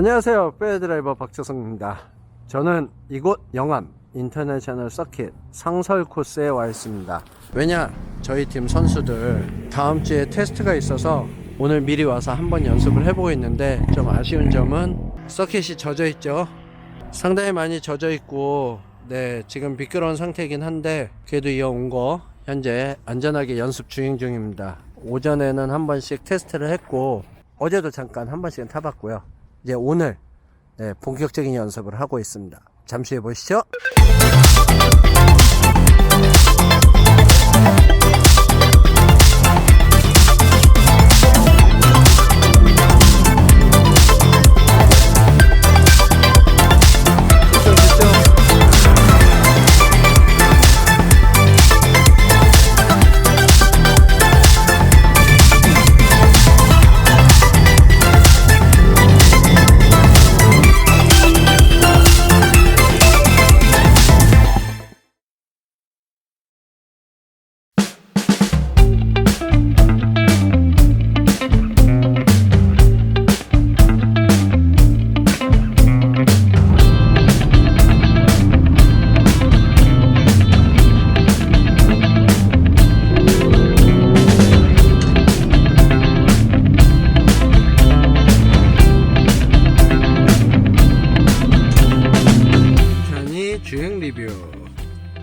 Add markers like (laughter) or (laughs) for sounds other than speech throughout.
안녕하세요. 빼드라이버 박재성입니다. 저는 이곳 영암 인터내셔널 서킷 상설 코스에 와 있습니다. 왜냐? 저희 팀 선수들 다음 주에 테스트가 있어서 오늘 미리 와서 한번 연습을 해보고 있는데 좀 아쉬운 점은 서킷이 젖어 있죠. 상당히 많이 젖어 있고 네 지금 미끄러운 상태이긴 한데 그래도 이어온 거 현재 안전하게 연습 주행 중입니다. 오전에는 한 번씩 테스트를 했고 어제도 잠깐 한 번씩은 타봤고요. 이제 오늘 네, 본격적인 연습을 하고 있습니다. 잠시 후에 보시죠.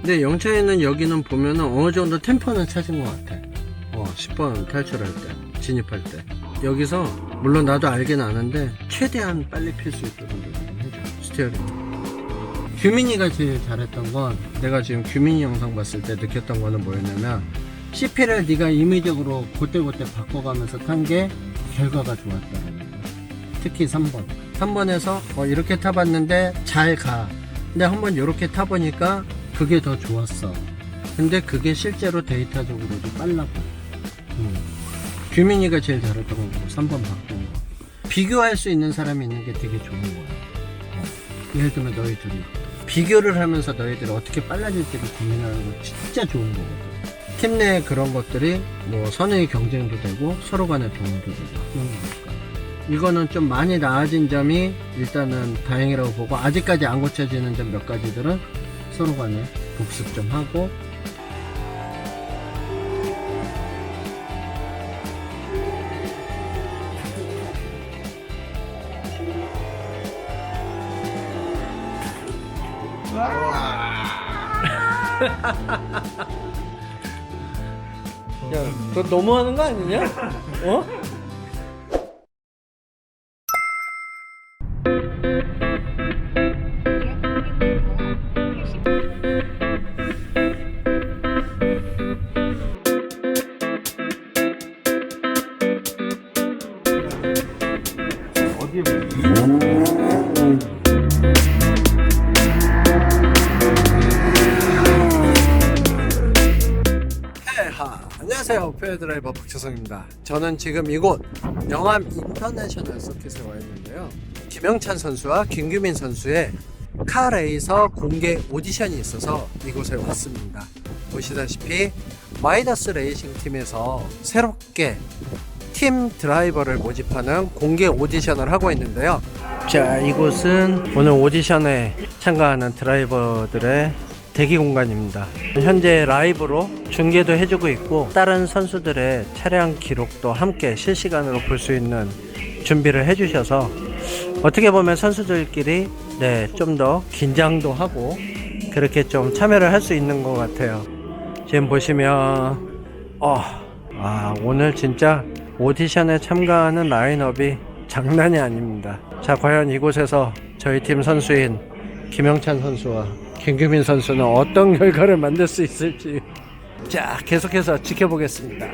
근데 영찬이는 여기는 보면은 어느 정도 템포는 찾은 것 같아. 어, 10번 탈출할 때, 진입할 때. 여기서, 물론 나도 알긴 아는데, 최대한 빨리 필 수 있도록 해줘. 스티어링. 규민이가 제일 잘했던 건, 내가 지금 규민이 영상 봤을 때 느꼈던 거는 뭐였냐면, CP를 네가 임의적으로 그때그때 바꿔가면서 탄 게 결과가 좋았다는 거. 특히 3번. 3번에서 어, 이렇게 타봤는데 잘 가. 근데 한번 이렇게 타보니까 그게 더 좋았어. 근데 그게 실제로 데이터적으로도 빨라고. 음. 규민이가 제일 잘했던 거고 3번 바꾼 거. 비교할 수 있는 사람이 있는 게 되게 좋은 거야. 어. 예를 들면 너희 둘이 비교를 하면서 너희들이 어떻게 빨라질지를 고민하는 거 진짜 좋은 거거든. 팀내 그런 것들이 뭐 선의 경쟁도 되고 서로 간의 도움도 되고 그런 거니까. 이거는 좀 많이 나아진 점이 일단은 다행이라고 보고 아직까지 안 고쳐지는 점 몇 가지들은 서로 간에 복습 좀 하고 야, 너 너무하는 거 아니냐? 어? 안녕하세요 페어드라이버 박재성입니다. 저는 지금 이곳 영암 인터내셔널 서킷에 와 있는데요. 김영찬 선수와 김규민 선수의 카레이서 공개 오디션이 있어서 이곳에 왔습니다. 보시다시피 마이더스 레이싱 팀에서 새롭게 팀 드라이버를 모집하는 공개 오디션을 하고 있는데요. 자 이곳은 오늘 오디션에 참가하는 드라이버들의 대기 공간입니다. 현재 라이브로 중계도 해주고 있고 다른 선수들의 차량 기록도 함께 실시간으로 볼 수 있는 준비를 해주셔서 어떻게 보면 선수들끼리 네, 좀 더 긴장도 하고 그렇게 좀 참여를 할 수 있는 것 같아요. 지금 보시면 어, 아, 오늘 진짜 오디션에 참가하는 라인업이 장난이 아닙니다. 자, 과연 이곳에서 저희 팀 선수인 김영찬 선수와 김규민 선수는 어떤 결과를 만들 수 있을지 자 계속해서 지켜보겠습니다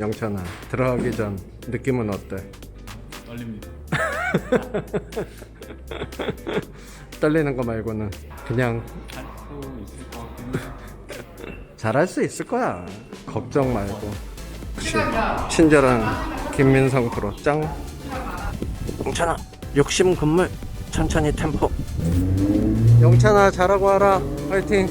영찬아 들어가기 전 느낌은 어때? 떨립니다. (laughs) 떨리는 거 말고는 그냥 할 수 있을 것 같긴 해. (laughs) 잘할 수 있을 거야 걱정 말고 그치. 친절한 김민성 프로 짱 영찬아 욕심 금물 천천히 템포 영찬아 잘하고 와라. 화이팅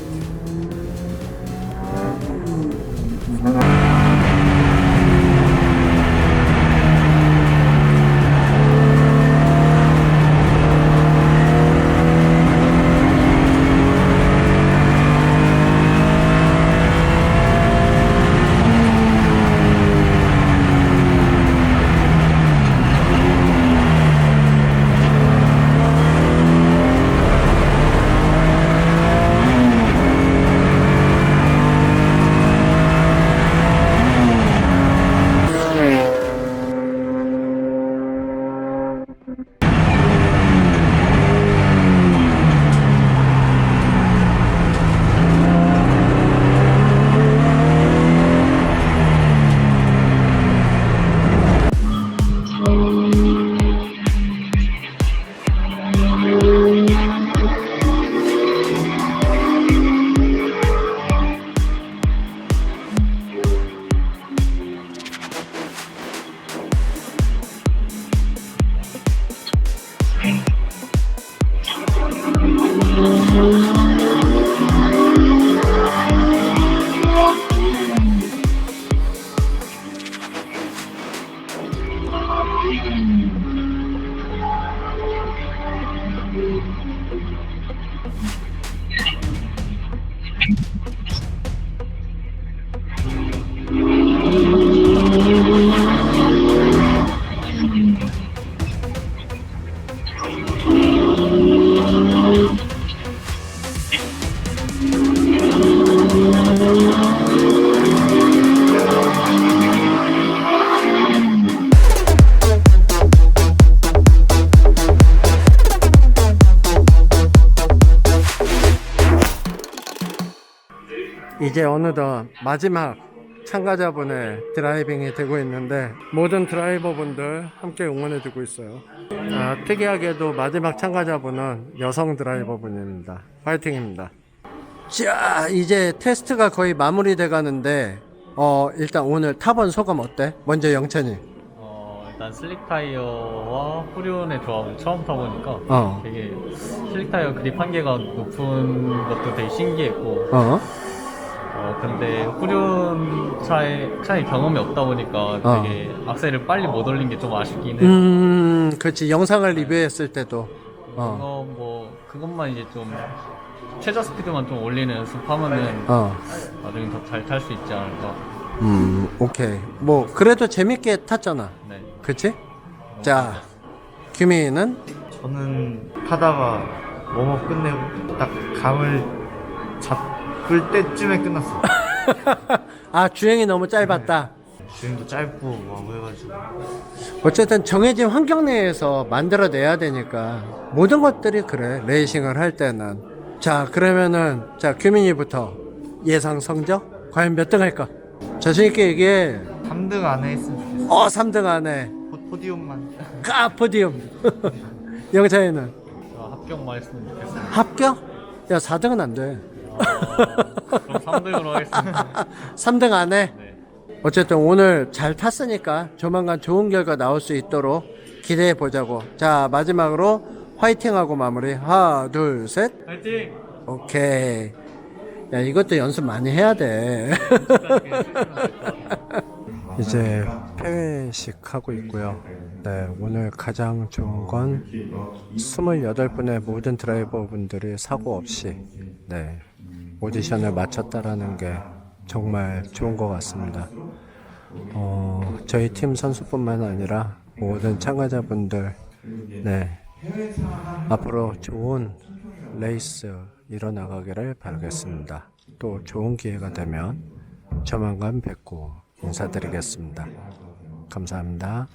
이제 어느덧 마지막 참가자분의 드라이빙이 되고 있는데 모든 드라이버분들 함께 응원해주고 있어요. 아, 특이하게도 마지막 참가자분은 여성 드라이버분입니다. 파이팅입니다. 자, 이제 테스트가 거의 마무리돼 가는데 어, 일단 오늘 타본 소감 어때? 먼저 영찬이. 어, 일단 슬릭 타이어와 후륜의 조합을 처음 타보니까 어. 되게 슬릭 타이어 그립 한계가 높은 것도 되게 신기했고 어? 어, 근데 후륜 차에, 차에 경험이 없다 보니까 어. 되게 악셀을 빨리 못 올린 게 좀 아쉽긴 해요. 음, 그렇지. 영상을 리뷰했을 때도. 어. 그거 뭐 그것만 이제 좀 최저 스피드만 좀 올리는 연습하면은 어. 나중에 더 잘 탈 수 있지 않을까. 음, 오케이. 뭐 그래도 재밌게 탔잖아. 네. 그치? 자, 규민은 저는 타다가 웜업 끝내고 딱 감을 잡 을 때쯤에 끝났어요. (laughs) 아, 주행이 너무 짧았다. 주행도 짧고 뭐 해가지고 어쨌든 정해진 환경 내에서 만들어내야 되니까 모든 것들이 그래. 레이싱을 할 때는. 자, 그러면은 자, 규민이부터 예상 성적 과연 몇 등 할까? 자신 있게 얘기해. 3등 안에 했으면 좋겠어요. 어, 3등 안에. 포- 포디움만. 까 포디움. (laughs) 영차이는 저 합격만 했으면 좋겠습니다. 합격? 야, 4등은 안 돼. 그럼 3등으로 하겠습니다. 3등 안에. 네. 어쨌든 오늘 잘 탔으니까 조만간 좋은 결과 나올 수 있도록 기대해 보자고. 자, 마지막으로 화이팅하고 마무리. 하나, 둘, 셋. 파이팅! 오케이. 야, 이것도 연습 많이 해야 돼. (laughs) 이제 폐회식 하고 있고요. 네, 오늘 가장 좋은 건 28분의 모든 드라이버 분들이 사고 없이 네, 오디션을 마쳤다라는 게 정말 좋은 것 같습니다. 어, 저희 팀 선수뿐만 아니라 모든 참가자분들 네, 앞으로 좋은 레이스 일어나가기를 바라겠습니다. 또 좋은 기회가 되면 조만간 뵙고 인사드리겠습니다. 감사합니다.